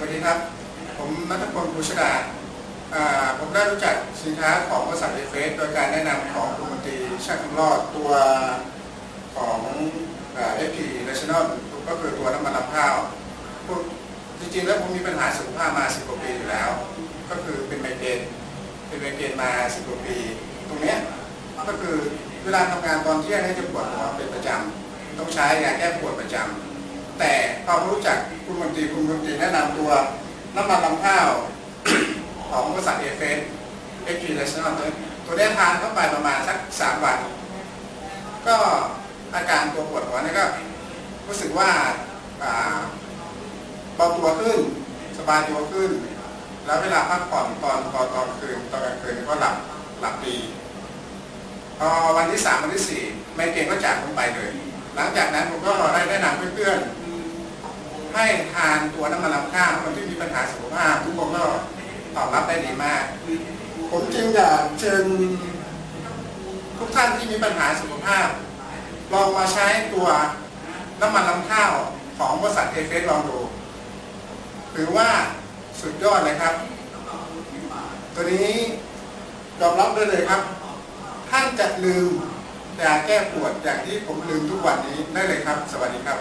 วัสดีครับ ผมนัทพลภูชดาอ่าผมได้รู้จักสินค้าของบริษัทเอเฟสโดยการแนะนำของคุณมนตรีช่างคำรอดตัวของเอฟพีเนชั่นแนลก็คือตัวน้ำมันลำข้าวจริงๆแล้วผมมีปัญหาสุขภาพมา10กว่าปีอยู่แล้ว ก็คือเป็นไมเกรนเป็นไมเกรนมา10กว่าปี ตรงนี้ก็คือเวลาทำงานตอนเที่ยงเนี่ยจะปวดหัวเป็นประจำต้องใช้ยาแก้ปวดประจำ แต่พอรู้จักคุณมนตรีคุณมนตรีแนะนำตัวน้ำมันลำข้าว ของบริษัทเอฟเอสเอฟพีเลชั่นตัวนี้ทานเข้าไปประมาณสักสามวัน ก็อาการตัวปวดหัวนี่ก็รู้สึกว่าอ่าเบาตัวขึ้น สบายตัวขึ้น แล้วเวลาพักผ่อนตอนตอนตอนคืนตอนกลางคืนก็หลับหลับดีพอวันที่สามวันที่สี่ไมเกรนก็จากผมไปเลย หลังจากนั้นผมก็ได้แนะนำเพื่อนๆ ให้ทานตัวน้ำมันลำข้าวคนที่มีปัญหาสุขภาพทุกคนก็ตอบรับได้ดีมาก ผมจึงอยากเชิญทุกท่านที่มีปัญหาสุขภาพ ลองมาใช้ตัวน้ำมันลำข้าวของบริษัทเอฟเอสลองดูถือว่าสุดยอดเลยครับ ตัวนี้ยอมรับได้เลยครับ ท่านจะลืมยาแก้ปวดอย่างที่ผมลืมทุกวันนี้ได้เลยครับ สวัสดีครับ